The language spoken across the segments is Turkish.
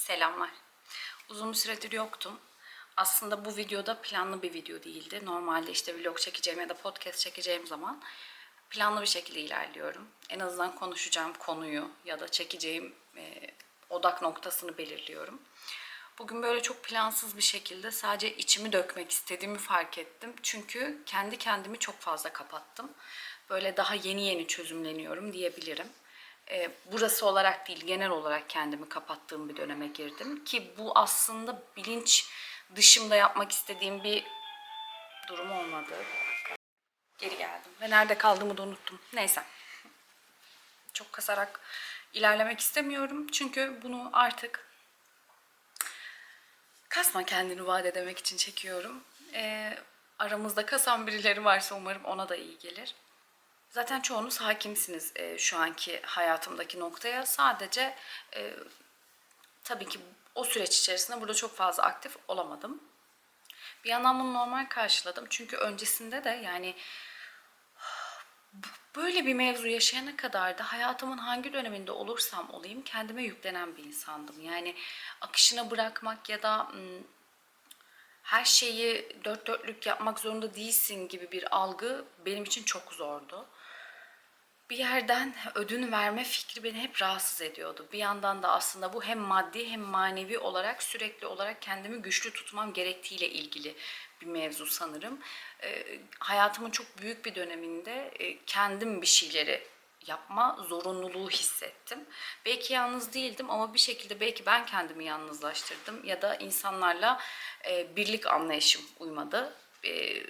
Selamlar. Uzun bir süredir yoktum. Aslında bu videoda planlı bir video değildi. Normalde işte vlog çekeceğim ya da podcast çekeceğim zaman planlı bir şekilde ilerliyorum. En azından konuşacağım konuyu ya da çekeceğim e, odak noktasını belirliyorum. Bugün böyle çok plansız bir şekilde sadece içimi dökmek istediğimi fark ettim. Çünkü kendi kendimi çok fazla kapattım. Böyle daha yeni yeni çözümleniyorum diyebilirim. Ee, burası olarak değil, genel olarak kendimi kapattığım bir döneme girdim. Ki bu aslında bilinç dışımda yapmak istediğim bir durum olmadı. Geri geldim ve nerede kaldığımı da unuttum. Neyse. Çok kasarak ilerlemek istemiyorum. Çünkü bunu artık kasma kendini vaat edemek için çekiyorum. Ee, aramızda kasan birileri varsa umarım ona da iyi gelir. Zaten çoğunuz hakimsiniz e, şu anki hayatımdaki noktaya. Sadece e, tabii ki o süreç içerisinde burada çok fazla aktif olamadım. Bir yandan bunu normal karşıladım. Çünkü öncesinde de yani böyle bir mevzu yaşayana kadar da hayatımın hangi döneminde olursam olayım kendime yüklenen bir insandım. Yani akışına bırakmak ya da her şeyi dört dörtlük yapmak zorunda değilsin gibi bir algı benim için çok zordu. Bir yerden ödün verme fikri beni hep rahatsız ediyordu. Bir yandan da aslında bu hem maddi hem manevi olarak sürekli olarak kendimi güçlü tutmam gerektiğiyle ilgili bir mevzu sanırım. Ee, hayatımın çok büyük bir döneminde e, kendim bir şeyleri yapma zorunluluğu hissettim. Belki yalnız değildim ama bir şekilde belki ben kendimi yalnızlaştırdım ya da insanlarla e, birlik anlayışım uymadı. E,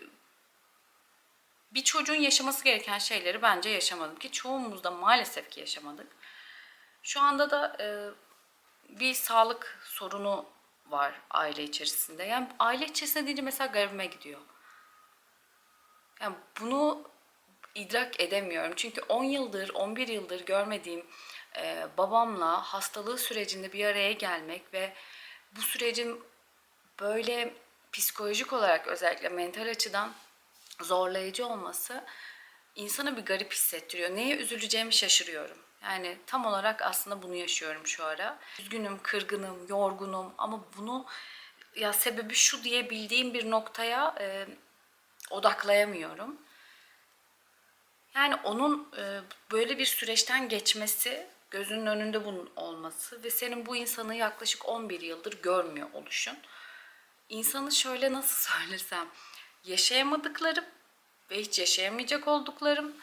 bir çocuğun yaşaması gereken şeyleri bence yaşamadım ki çoğumuz da maalesef ki yaşamadık. Şu anda da e, bir sağlık sorunu var aile içerisinde. Yani aile içerisinde deyince mesela garibime gidiyor. Yani bunu idrak edemiyorum. Çünkü 10 yıldır, 11 yıldır görmediğim e, babamla hastalığı sürecinde bir araya gelmek ve bu sürecin böyle psikolojik olarak özellikle mental açıdan zorlayıcı olması insana bir garip hissettiriyor. Neye üzüleceğimi şaşırıyorum. Yani tam olarak aslında bunu yaşıyorum şu ara. Üzgünüm, kırgınım, yorgunum ama bunu ya sebebi şu diyebildiğim bir noktaya e, odaklayamıyorum. Yani onun e, böyle bir süreçten geçmesi, gözünün önünde bunun olması ve senin bu insanı yaklaşık 11 yıldır görmüyor oluşun. İnsanı şöyle nasıl söylesem, yaşayamadıklarım ve hiç yaşayamayacak olduklarım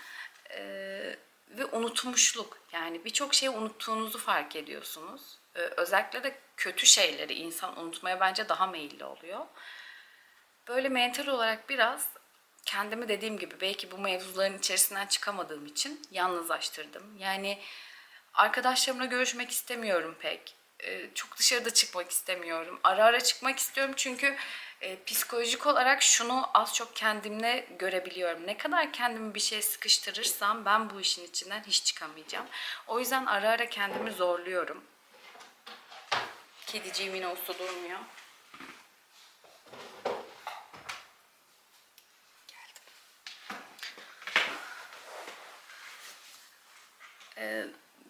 e, ve unutmuşluk. Yani birçok şeyi unuttuğunuzu fark ediyorsunuz. E, özellikle de kötü şeyleri insan unutmaya bence daha meyilli oluyor. Böyle mental olarak biraz kendimi dediğim gibi belki bu mevzuların içerisinden çıkamadığım için yalnızlaştırdım. Yani arkadaşlarımla görüşmek istemiyorum pek. Dışarıda çıkmak istemiyorum. Ara ara çıkmak istiyorum çünkü e, psikolojik olarak şunu az çok kendimle görebiliyorum. Ne kadar kendimi bir şeye sıkıştırırsam ben bu işin içinden hiç çıkamayacağım. O yüzden ara ara kendimi zorluyorum. Kediciğim yine usta durmuyor.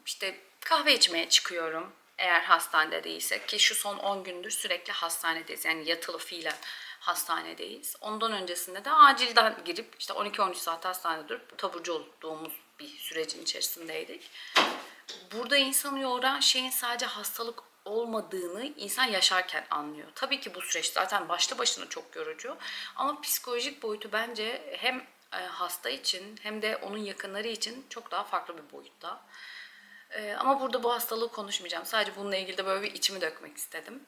işte kahve içmeye çıkıyorum eğer hastanede değilsek ki şu son 10 gündür sürekli hastanedeyiz. Yani yatılı fiilen hastanedeyiz. Ondan öncesinde de acilden girip işte 12-13 saat hastanede durup taburcu olduğumuz bir sürecin içerisindeydik. Burada insanı yoran şeyin sadece hastalık olmadığını insan yaşarken anlıyor. Tabii ki bu süreç zaten başlı başına çok yorucu ama psikolojik boyutu bence hem e, hasta için hem de onun yakınları için çok daha farklı bir boyutta. Ee, ama burada bu hastalığı konuşmayacağım. Sadece bununla ilgili de böyle bir içimi dökmek istedim.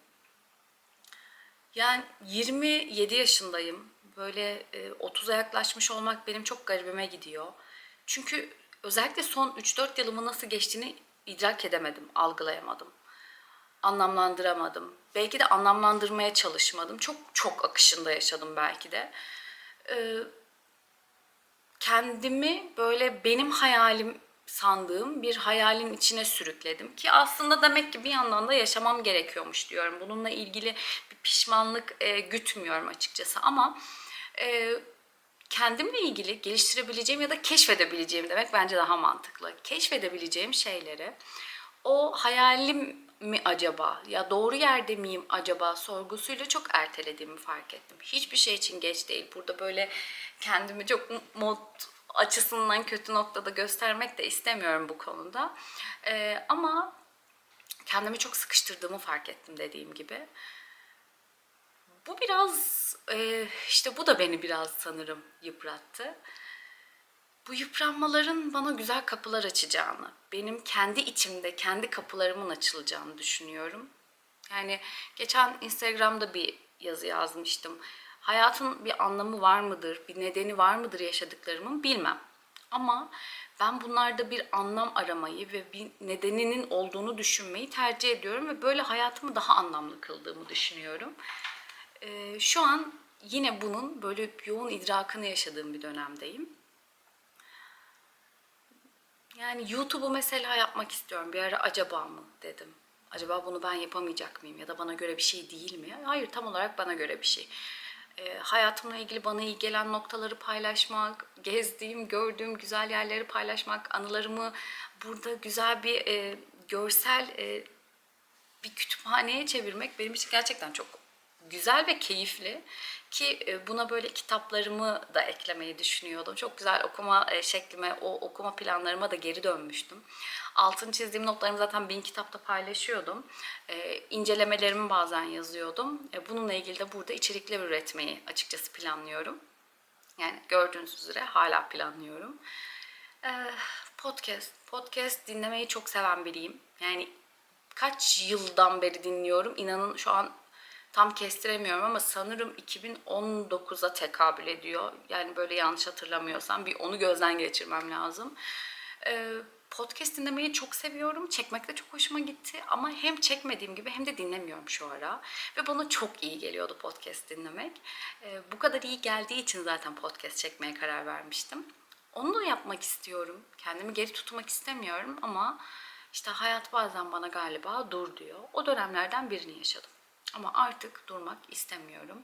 Yani 27 yaşındayım. Böyle e, 30'a yaklaşmış olmak benim çok garibime gidiyor. Çünkü özellikle son 3-4 yılımın nasıl geçtiğini idrak edemedim, algılayamadım. Anlamlandıramadım. Belki de anlamlandırmaya çalışmadım. Çok çok akışında yaşadım belki de. Ee, kendimi böyle benim hayalim sandığım bir hayalin içine sürükledim. Ki aslında demek ki bir yandan da yaşamam gerekiyormuş diyorum. Bununla ilgili bir pişmanlık e, gütmüyorum açıkçası ama e, kendimle ilgili geliştirebileceğim ya da keşfedebileceğim demek bence daha mantıklı. Keşfedebileceğim şeyleri o hayalim mi acaba? Ya doğru yerde miyim acaba sorgusuyla çok ertelediğimi fark ettim. Hiçbir şey için geç değil. Burada böyle kendimi çok mod açısından kötü noktada göstermek de istemiyorum bu konuda. Ee, ama kendimi çok sıkıştırdığımı fark ettim dediğim gibi. Bu biraz e, işte bu da beni biraz sanırım yıprattı. Bu yıpranmaların bana güzel kapılar açacağını, benim kendi içimde kendi kapılarımın açılacağını düşünüyorum. Yani geçen Instagram'da bir yazı yazmıştım. Hayatın bir anlamı var mıdır, bir nedeni var mıdır yaşadıklarımın bilmem. Ama ben bunlarda bir anlam aramayı ve bir nedeninin olduğunu düşünmeyi tercih ediyorum ve böyle hayatımı daha anlamlı kıldığımı düşünüyorum. Ee, şu an yine bunun böyle yoğun idrakını yaşadığım bir dönemdeyim. Yani YouTube'u mesela yapmak istiyorum. Bir ara acaba mı dedim. Acaba bunu ben yapamayacak mıyım ya da bana göre bir şey değil mi? Hayır tam olarak bana göre bir şey. Ee, hayatımla ilgili bana iyi gelen noktaları paylaşmak, gezdiğim, gördüğüm güzel yerleri paylaşmak, anılarımı burada güzel bir e, görsel e, bir kütüphaneye çevirmek benim için gerçekten çok güzel ve keyifli ki e, buna böyle kitaplarımı da eklemeyi düşünüyordum. Çok güzel okuma e, şeklime, o okuma planlarıma da geri dönmüştüm. Altını çizdiğim notlarımı zaten bin kitapta paylaşıyordum. E, incelemelerimi bazen yazıyordum. E, bununla ilgili de burada içerikler üretmeyi açıkçası planlıyorum. Yani gördüğünüz üzere hala planlıyorum. E, podcast. Podcast dinlemeyi çok seven biriyim. Yani kaç yıldan beri dinliyorum. İnanın şu an tam kestiremiyorum ama sanırım 2019'a tekabül ediyor. Yani böyle yanlış hatırlamıyorsam bir onu gözden geçirmem lazım. Ee, podcast dinlemeyi çok seviyorum. Çekmek de çok hoşuma gitti ama hem çekmediğim gibi hem de dinlemiyorum şu ara. Ve bana çok iyi geliyordu podcast dinlemek. Ee, bu kadar iyi geldiği için zaten podcast çekmeye karar vermiştim. Onu da yapmak istiyorum. Kendimi geri tutmak istemiyorum ama işte hayat bazen bana galiba dur diyor. O dönemlerden birini yaşadım. Ama artık durmak istemiyorum.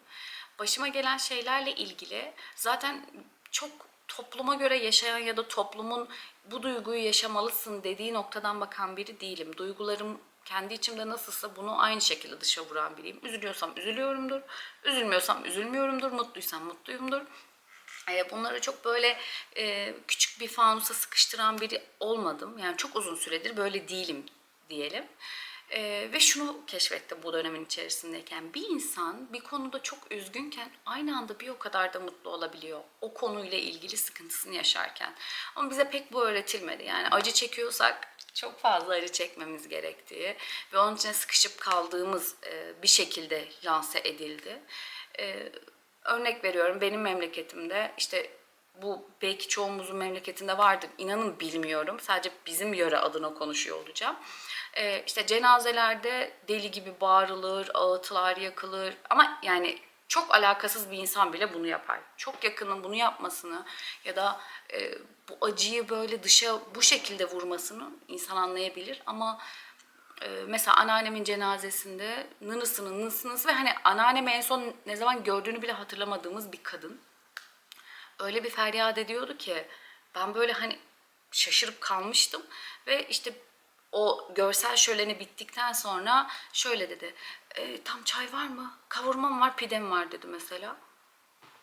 Başıma gelen şeylerle ilgili zaten çok topluma göre yaşayan ya da toplumun bu duyguyu yaşamalısın dediği noktadan bakan biri değilim. Duygularım kendi içimde nasılsa bunu aynı şekilde dışa vuran biriyim. Üzülüyorsam üzülüyorumdur, üzülmüyorsam üzülmüyorumdur, mutluysam mutluyumdur. E, bunları çok böyle e, küçük bir fanusa sıkıştıran biri olmadım. Yani çok uzun süredir böyle değilim diyelim. Ee, ve şunu keşfettim bu dönemin içerisindeyken bir insan bir konuda çok üzgünken aynı anda bir o kadar da mutlu olabiliyor. O konuyla ilgili sıkıntısını yaşarken. Ama bize pek bu öğretilmedi. Yani acı çekiyorsak çok fazla acı çekmemiz gerektiği ve onun içine sıkışıp kaldığımız e, bir şekilde lanse edildi. E, örnek veriyorum benim memleketimde işte bu belki çoğumuzun memleketinde vardır. İnanın bilmiyorum. Sadece bizim yöre adına konuşuyor olacağım. Ee, işte cenazelerde deli gibi bağırılır, ağıtlar yakılır. Ama yani çok alakasız bir insan bile bunu yapar. Çok yakının bunu yapmasını ya da e, bu acıyı böyle dışa bu şekilde vurmasını insan anlayabilir. Ama e, mesela anneannemin cenazesinde nınısının nınısınız ve hani anneannemi en son ne zaman gördüğünü bile hatırlamadığımız bir kadın öyle bir feryat ediyordu ki ben böyle hani şaşırıp kalmıştım ve işte o görsel şöleni bittikten sonra şöyle dedi. E, tam çay var mı? Kavurma var, pide mi var dedi mesela.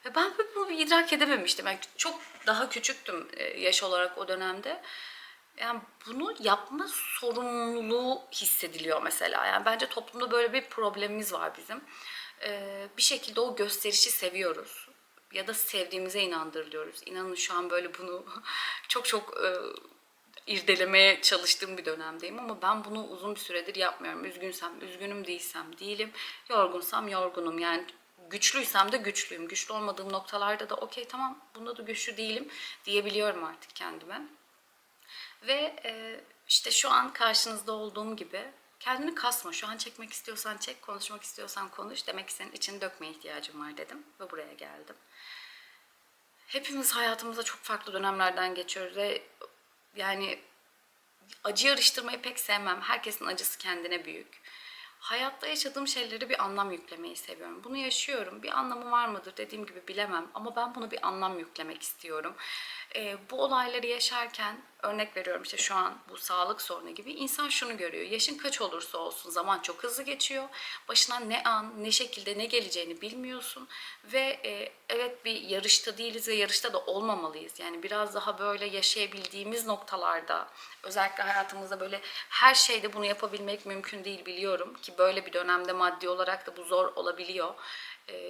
Ve ben bunu idrak edememiştim. Ben çok daha küçüktüm e, yaş olarak o dönemde. Yani bunu yapma sorumluluğu hissediliyor mesela. Yani bence toplumda böyle bir problemimiz var bizim. Ee, bir şekilde o gösterişi seviyoruz ya da sevdiğimize inandırılıyoruz. İnanın şu an böyle bunu çok çok e, irdelemeye çalıştığım bir dönemdeyim ama ben bunu uzun bir süredir yapmıyorum. Üzgünsem üzgünüm değilsem değilim. Yorgunsam yorgunum. Yani güçlüysem de güçlüyüm. Güçlü olmadığım noktalarda da okey tamam bunda da güçlü değilim diyebiliyorum artık kendime. Ve e, işte şu an karşınızda olduğum gibi kendini kasma. Şu an çekmek istiyorsan çek, konuşmak istiyorsan konuş. Demek ki senin için dökmeye ihtiyacım var dedim ve buraya geldim. Hepimiz hayatımızda çok farklı dönemlerden geçiyoruz ve yani acı yarıştırmayı pek sevmem. Herkesin acısı kendine büyük. Hayatta yaşadığım şeyleri bir anlam yüklemeyi seviyorum. Bunu yaşıyorum. Bir anlamı var mıdır dediğim gibi bilemem. Ama ben bunu bir anlam yüklemek istiyorum. e, bu olayları yaşarken örnek veriyorum işte şu an bu sağlık sorunu gibi insan şunu görüyor. Yaşın kaç olursa olsun zaman çok hızlı geçiyor. Başına ne an, ne şekilde ne geleceğini bilmiyorsun ve e, evet bir yarışta değiliz ve yarışta da olmamalıyız. Yani biraz daha böyle yaşayabildiğimiz noktalarda özellikle hayatımızda böyle her şeyde bunu yapabilmek mümkün değil biliyorum ki böyle bir dönemde maddi olarak da bu zor olabiliyor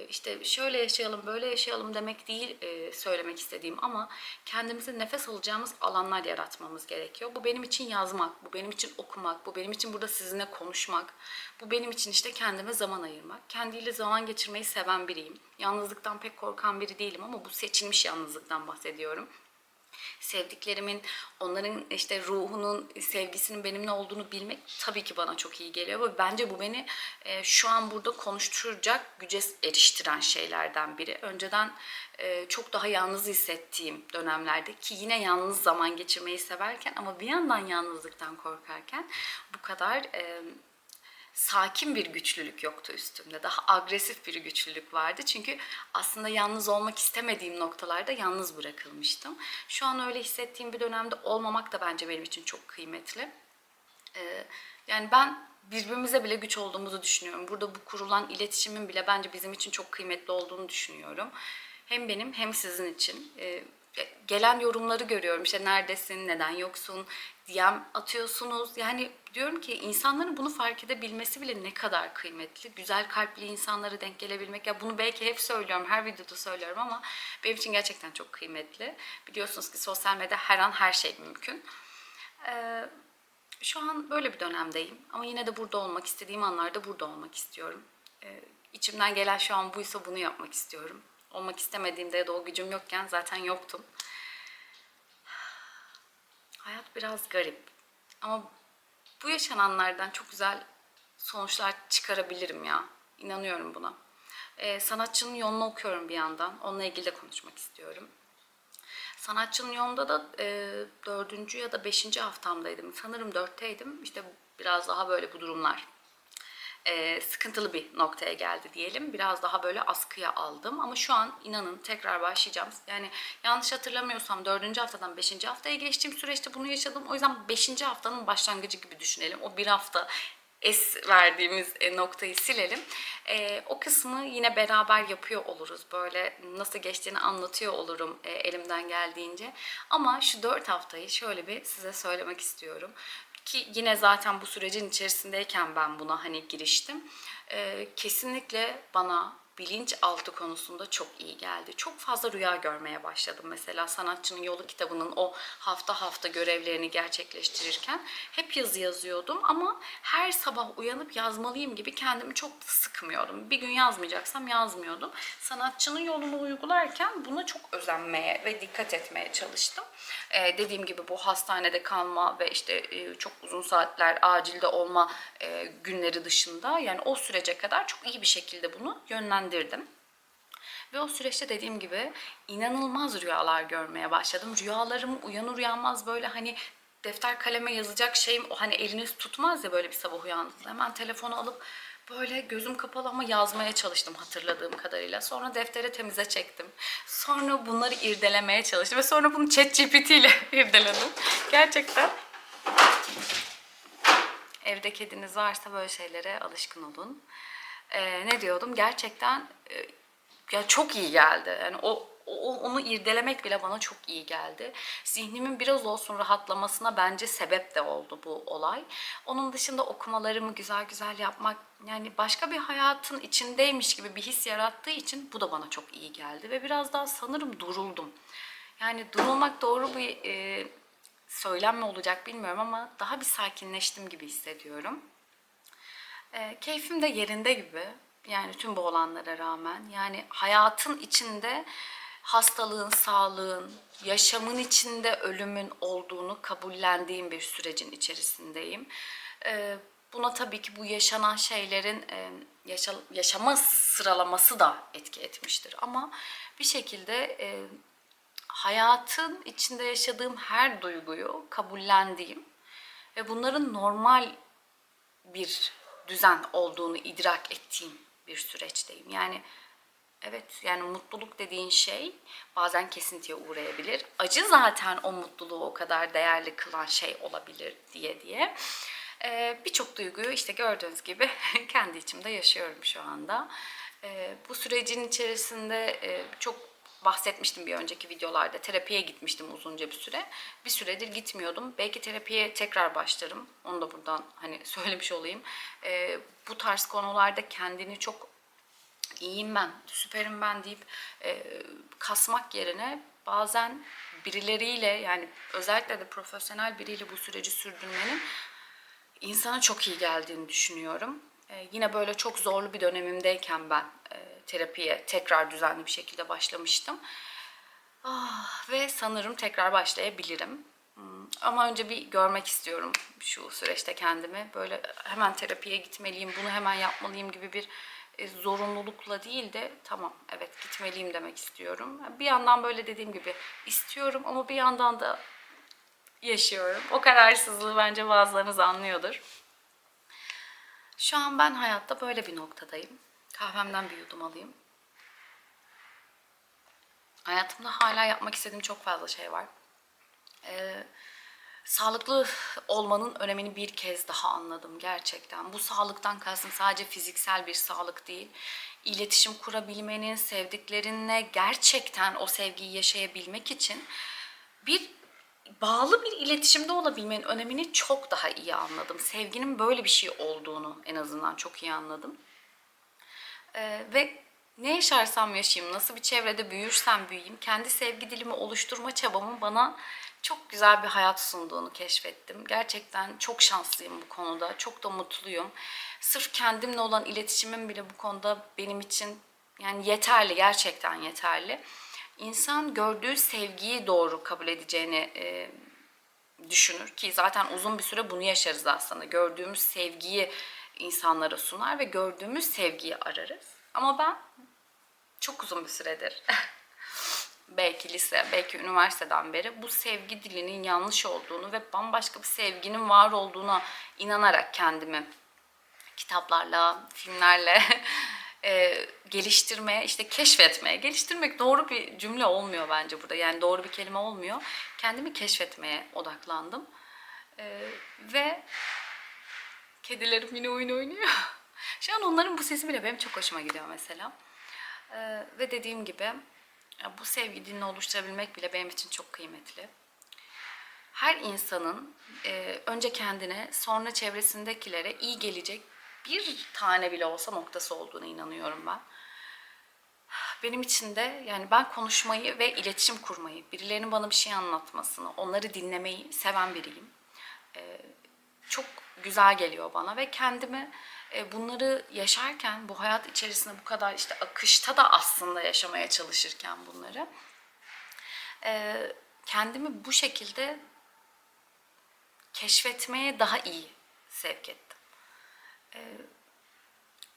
işte şöyle yaşayalım, böyle yaşayalım demek değil e, söylemek istediğim ama kendimize nefes alacağımız alanlar yaratmamız gerekiyor. Bu benim için yazmak, bu benim için okumak, bu benim için burada sizinle konuşmak, bu benim için işte kendime zaman ayırmak. Kendiyle zaman geçirmeyi seven biriyim. Yalnızlıktan pek korkan biri değilim ama bu seçilmiş yalnızlıktan bahsediyorum sevdiklerimin, onların işte ruhunun, sevgisinin benimle olduğunu bilmek tabii ki bana çok iyi geliyor. Ve bence bu beni e, şu an burada konuşturacak güce eriştiren şeylerden biri. Önceden e, çok daha yalnız hissettiğim dönemlerde ki yine yalnız zaman geçirmeyi severken ama bir yandan yalnızlıktan korkarken bu kadar... E, sakin bir güçlülük yoktu üstümde. Daha agresif bir güçlülük vardı. Çünkü aslında yalnız olmak istemediğim noktalarda yalnız bırakılmıştım. Şu an öyle hissettiğim bir dönemde olmamak da bence benim için çok kıymetli. Ee, yani ben birbirimize bile güç olduğumuzu düşünüyorum. Burada bu kurulan iletişimin bile bence bizim için çok kıymetli olduğunu düşünüyorum. Hem benim hem sizin için. Ee, gelen yorumları görüyorum. İşte neredesin, neden yoksun, DM atıyorsunuz. Yani diyorum ki insanların bunu fark edebilmesi bile ne kadar kıymetli. Güzel kalpli insanlara denk gelebilmek. Ya bunu belki hep söylüyorum, her videoda söylüyorum ama benim için gerçekten çok kıymetli. Biliyorsunuz ki sosyal medyada her an her şey mümkün. Ee, şu an böyle bir dönemdeyim ama yine de burada olmak istediğim anlarda burada olmak istiyorum. Ee, içimden gelen şu an buysa bunu yapmak istiyorum. Olmak istemediğimde ya da o gücüm yokken zaten yoktum. Hayat biraz garip. Ama bu yaşananlardan çok güzel sonuçlar çıkarabilirim ya. İnanıyorum buna. Ee, sanatçının yolunu okuyorum bir yandan. Onunla ilgili de konuşmak istiyorum. Sanatçının yolunda da e, dördüncü ya da beşinci haftamdaydım. Sanırım dörtteydim. İşte biraz daha böyle bu durumlar e, sıkıntılı bir noktaya geldi diyelim. Biraz daha böyle askıya aldım ama şu an inanın tekrar başlayacağım. Yani yanlış hatırlamıyorsam dördüncü haftadan beşinci haftaya geçtiğim süreçte bunu yaşadım. O yüzden beşinci haftanın başlangıcı gibi düşünelim. O bir hafta es verdiğimiz e, noktayı silelim. E, o kısmı yine beraber yapıyor oluruz. Böyle nasıl geçtiğini anlatıyor olurum e, elimden geldiğince. Ama şu dört haftayı şöyle bir size söylemek istiyorum. Ki yine zaten bu sürecin içerisindeyken ben buna hani giriştim. Ee, kesinlikle bana bilinçaltı konusunda çok iyi geldi. Çok fazla rüya görmeye başladım. Mesela Sanatçının Yolu kitabının o hafta hafta görevlerini gerçekleştirirken hep yazı yazıyordum ama her sabah uyanıp yazmalıyım gibi kendimi çok sıkmıyordum. Bir gün yazmayacaksam yazmıyordum. Sanatçının yolunu uygularken buna çok özenmeye ve dikkat etmeye çalıştım. Ee, dediğim gibi bu hastanede kalma ve işte e, çok uzun saatler acilde olma e, günleri dışında yani o sürece kadar çok iyi bir şekilde bunu yönlendirdim. Ve o süreçte dediğim gibi inanılmaz rüyalar görmeye başladım. Rüyalarım uyanır uyanmaz böyle hani defter kaleme yazacak şeyim o hani eliniz tutmaz ya böyle bir sabah uyandığınızda. Hemen telefonu alıp böyle gözüm kapalı ama yazmaya çalıştım hatırladığım kadarıyla. Sonra deftere temize çektim. Sonra bunları irdelemeye çalıştım ve sonra bunu ChatGPT ile irdeledim. Gerçekten evde kediniz varsa böyle şeylere alışkın olun. Ee, ne diyordum? Gerçekten e, ya çok iyi geldi. Yani o, onu irdelemek bile bana çok iyi geldi. Zihnimin biraz olsun rahatlamasına bence sebep de oldu bu olay. Onun dışında okumalarımı güzel güzel yapmak yani başka bir hayatın içindeymiş gibi bir his yarattığı için bu da bana çok iyi geldi ve biraz daha sanırım duruldum. Yani durulmak doğru bir e, söylem olacak bilmiyorum ama daha bir sakinleştim gibi hissediyorum. E, keyfim de yerinde gibi. Yani tüm bu olanlara rağmen. Yani hayatın içinde hastalığın, sağlığın, yaşamın içinde ölümün olduğunu kabullendiğim bir sürecin içerisindeyim. E, buna tabii ki bu yaşanan şeylerin e, yaşa, yaşama sıralaması da etki etmiştir. Ama bir şekilde e, hayatın içinde yaşadığım her duyguyu kabullendiğim ve bunların normal bir düzen olduğunu idrak ettiğim bir süreçteyim. Yani Evet yani mutluluk dediğin şey bazen kesintiye uğrayabilir. Acı zaten o mutluluğu o kadar değerli kılan şey olabilir diye diye. Ee, Birçok duyguyu işte gördüğünüz gibi kendi içimde yaşıyorum şu anda. Ee, bu sürecin içerisinde e, çok bahsetmiştim bir önceki videolarda. Terapiye gitmiştim uzunca bir süre. Bir süredir gitmiyordum. Belki terapiye tekrar başlarım. Onu da buradan hani söylemiş olayım. Ee, bu tarz konularda kendini çok iyiyim ben, süperim ben deyip e, kasmak yerine bazen birileriyle yani özellikle de profesyonel biriyle bu süreci sürdürmenin insana çok iyi geldiğini düşünüyorum. E, yine böyle çok zorlu bir dönemimdeyken ben e, terapiye tekrar düzenli bir şekilde başlamıştım. Ah, ve sanırım tekrar başlayabilirim. Hmm, Ama önce bir görmek istiyorum şu süreçte kendimi. Böyle hemen terapiye gitmeliyim, bunu hemen yapmalıyım gibi bir e, zorunlulukla değil de tamam evet gitmeliyim demek istiyorum. Bir yandan böyle dediğim gibi istiyorum ama bir yandan da yaşıyorum. O kararsızlığı bence bazılarınız anlıyordur. Şu an ben hayatta böyle bir noktadayım. Kahvemden bir yudum alayım. Hayatımda hala yapmak istediğim çok fazla şey var. Ee, sağlıklı olmanın önemini bir kez daha anladım gerçekten. Bu sağlıktan kastım sadece fiziksel bir sağlık değil. İletişim kurabilmenin, sevdiklerinle gerçekten o sevgiyi yaşayabilmek için bir bağlı bir iletişimde olabilmenin önemini çok daha iyi anladım. Sevginin böyle bir şey olduğunu en azından çok iyi anladım. Ee, ve ne yaşarsam yaşayayım, nasıl bir çevrede büyürsem büyüyeyim, kendi sevgi dilimi oluşturma çabamın bana çok güzel bir hayat sunduğunu keşfettim. Gerçekten çok şanslıyım bu konuda, çok da mutluyum. Sırf kendimle olan iletişimim bile bu konuda benim için yani yeterli, gerçekten yeterli. İnsan gördüğü sevgiyi doğru kabul edeceğini e, düşünür ki zaten uzun bir süre bunu yaşarız aslında. Gördüğümüz sevgiyi insanlara sunar ve gördüğümüz sevgiyi ararız. Ama ben çok uzun bir süredir belki lise, belki üniversiteden beri bu sevgi dilinin yanlış olduğunu ve bambaşka bir sevginin var olduğuna inanarak kendimi kitaplarla, filmlerle e, geliştirmeye, işte keşfetmeye, geliştirmek doğru bir cümle olmuyor bence burada. Yani doğru bir kelime olmuyor. Kendimi keşfetmeye odaklandım. E, ve kedilerim yine oyun oynuyor. Şu an onların bu sesi bile benim çok hoşuma gidiyor mesela. E, ve dediğim gibi bu sevgi dilini oluşturabilmek bile benim için çok kıymetli. Her insanın e, önce kendine sonra çevresindekilere iyi gelecek bir tane bile olsa noktası olduğunu inanıyorum ben. Benim için de yani ben konuşmayı ve iletişim kurmayı, birilerinin bana bir şey anlatmasını, onları dinlemeyi seven biriyim. Ee, çok güzel geliyor bana ve kendimi e, bunları yaşarken bu hayat içerisinde bu kadar işte akışta da aslında yaşamaya çalışırken bunları e, kendimi bu şekilde keşfetmeye daha iyi sevk ettim. E,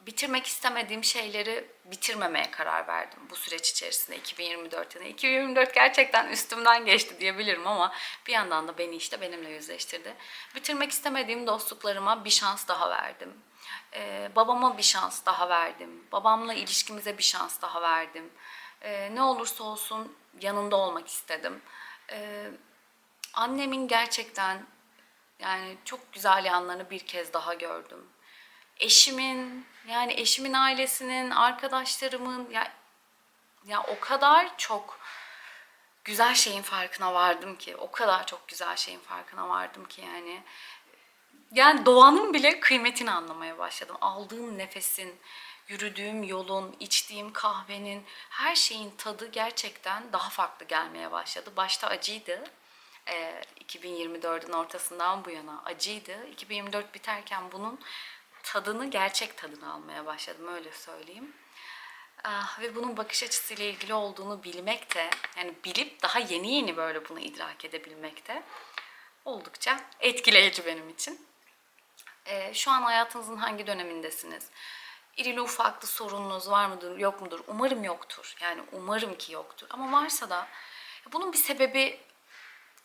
bitirmek istemediğim şeyleri bitirmemeye karar verdim bu süreç içerisinde 2024 yılı. 2024 gerçekten üstümden geçti diyebilirim ama bir yandan da beni işte benimle yüzleştirdi. Bitirmek istemediğim dostluklarıma bir şans daha verdim. Ee, babama bir şans daha verdim. Babamla ilişkimize bir şans daha verdim. Ee, ne olursa olsun yanında olmak istedim. Ee, annemin gerçekten yani çok güzel yanlarını bir kez daha gördüm eşimin yani eşimin ailesinin, arkadaşlarımın ya ya o kadar çok güzel şeyin farkına vardım ki, o kadar çok güzel şeyin farkına vardım ki yani. Yani doğanın bile kıymetini anlamaya başladım. Aldığım nefesin, yürüdüğüm yolun, içtiğim kahvenin, her şeyin tadı gerçekten daha farklı gelmeye başladı. Başta acıydı. Ee, 2024'ün ortasından bu yana acıydı. 2024 biterken bunun tadını, gerçek tadını almaya başladım öyle söyleyeyim. Ah, ve bunun bakış açısıyla ilgili olduğunu bilmek de, yani bilip daha yeni yeni böyle bunu idrak edebilmek de oldukça etkileyici benim için. Ee, şu an hayatınızın hangi dönemindesiniz? İrili ufaklı sorununuz var mıdır, yok mudur? Umarım yoktur. Yani umarım ki yoktur. Ama varsa da bunun bir sebebi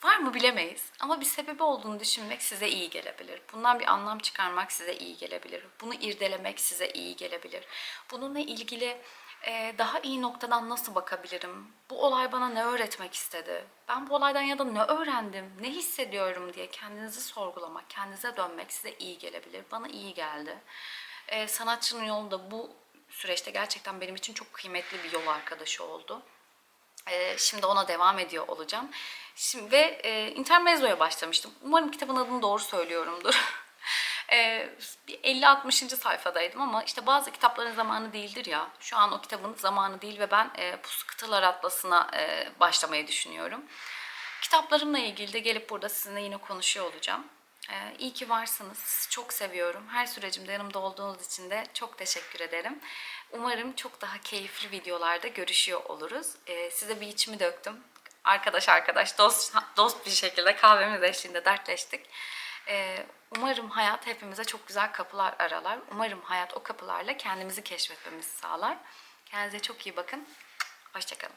Var mı bilemeyiz ama bir sebebi olduğunu düşünmek size iyi gelebilir. Bundan bir anlam çıkarmak size iyi gelebilir. Bunu irdelemek size iyi gelebilir. Bununla ilgili e, daha iyi noktadan nasıl bakabilirim? Bu olay bana ne öğretmek istedi? Ben bu olaydan ya da ne öğrendim? Ne hissediyorum diye kendinizi sorgulamak, kendinize dönmek size iyi gelebilir. Bana iyi geldi. E, sanatçının yolu da bu süreçte gerçekten benim için çok kıymetli bir yol arkadaşı oldu. Ee, şimdi ona devam ediyor olacağım. Şimdi ve e, Intermezzo'ya başlamıştım. Umarım kitabın adını doğru söylüyorumdur. Bir 50-60. sayfadaydım ama işte bazı kitapların zamanı değildir ya. Şu an o kitabın zamanı değil ve ben e, Pusu Kıtalar Atlası'na e, başlamayı düşünüyorum. Kitaplarımla ilgili de gelip burada sizinle yine konuşuyor olacağım. Ee, iyi ki varsınız. Çok seviyorum. Her sürecimde yanımda olduğunuz için de çok teşekkür ederim. Umarım çok daha keyifli videolarda görüşüyor oluruz. Ee, size bir içimi döktüm. Arkadaş arkadaş, dost dost bir şekilde kahvemiz eşliğinde dertleştik. Ee, umarım hayat hepimize çok güzel kapılar aralar. Umarım hayat o kapılarla kendimizi keşfetmemizi sağlar. Kendinize çok iyi bakın. Hoşçakalın.